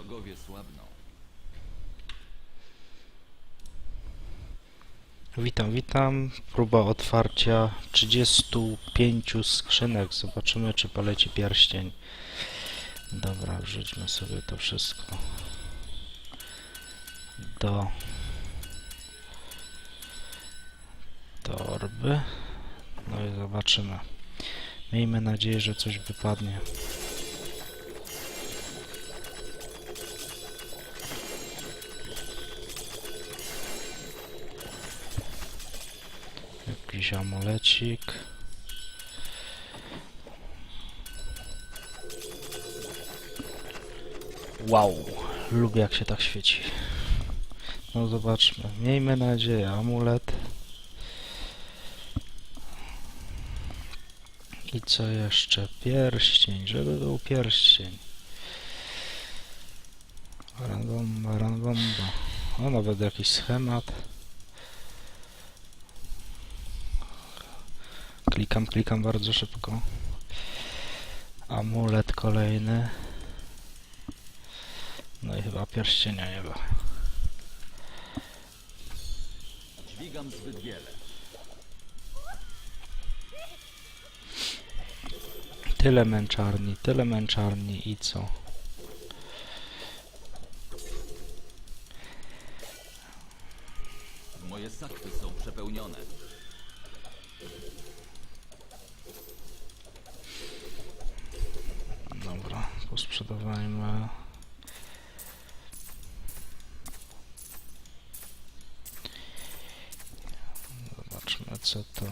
Wrogowie słabną. Witam, witam. Próba otwarcia 35 skrzynek. Zobaczymy, czy poleci pierścień. Dobra, wrzućmy sobie to wszystko do torby. No i zobaczymy. Miejmy nadzieję, że coś wypadnie. Amulecik. Wow, lubię jak się tak świeci. No zobaczmy, miejmy nadzieję, amulet. I co jeszcze? Pierścień, żeby był pierścień. Ranbomba, ranbomba. O, nawet jakiś schemat. Klikam, klikam bardzo szybko. Amulet kolejny. No i chyba pierścienia nie ma. Dźwigam zbyt wiele. Tyle męczarni, tyle męczarni i co? Moje sakwy są przepełnione. Posprzedawajmy. Zobaczmy co to.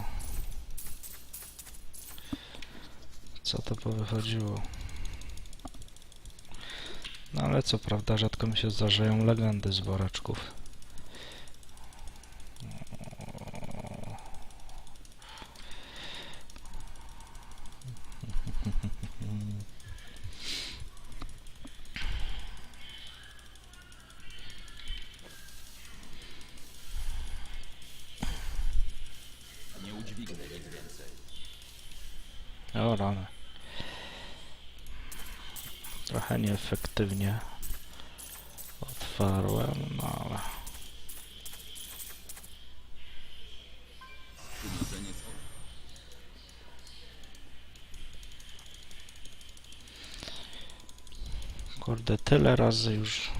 Co to powychodziło. No ale co prawda rzadko mi się zdarzają legendy z woreczków. O rany. Trochę nieefektywnie otwarłem, no ale... Kurde, tyle razy już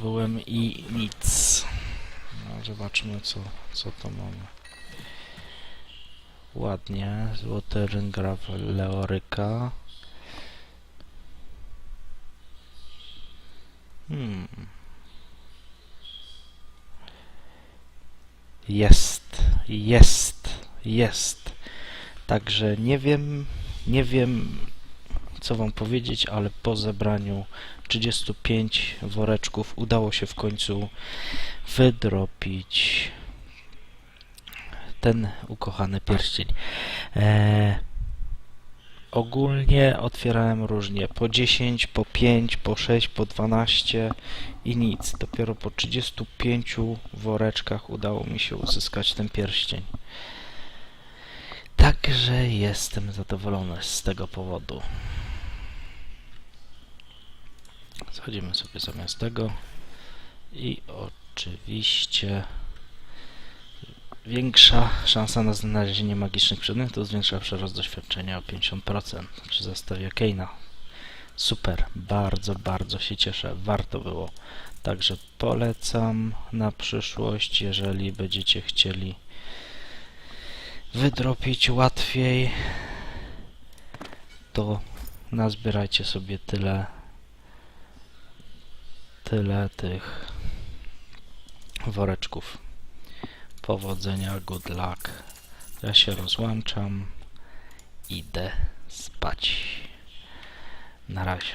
byłem i nic. No, zobaczmy co, co to mamy. Ładnie, złoty ryngraf Leoryka. Hmm. Jest, jest, jest. Także nie wiem, nie wiem co wam powiedzieć, ale po zebraniu 35 woreczków udało się w końcu wydropić ten ukochany pierścień. Eee, ogólnie otwierałem różnie, po 10, po 5, po 6, po 12 i nic. Dopiero po 35 woreczkach udało mi się uzyskać ten pierścień. Także jestem zadowolony z tego powodu. Schodzimy sobie zamiast tego i oczywiście większa szansa na znalezienie magicznych przedmiotów zwiększa przyrost doświadczenia o 50% przy zestawie Keina. Super, bardzo, bardzo się cieszę, warto było. Także polecam na przyszłość, jeżeli będziecie chcieli wydropić łatwiej, to nazbierajcie sobie tyle tyle tych woreczków. Powodzenia, good luck. Ja się rozłączam. Idę spać. Na razie.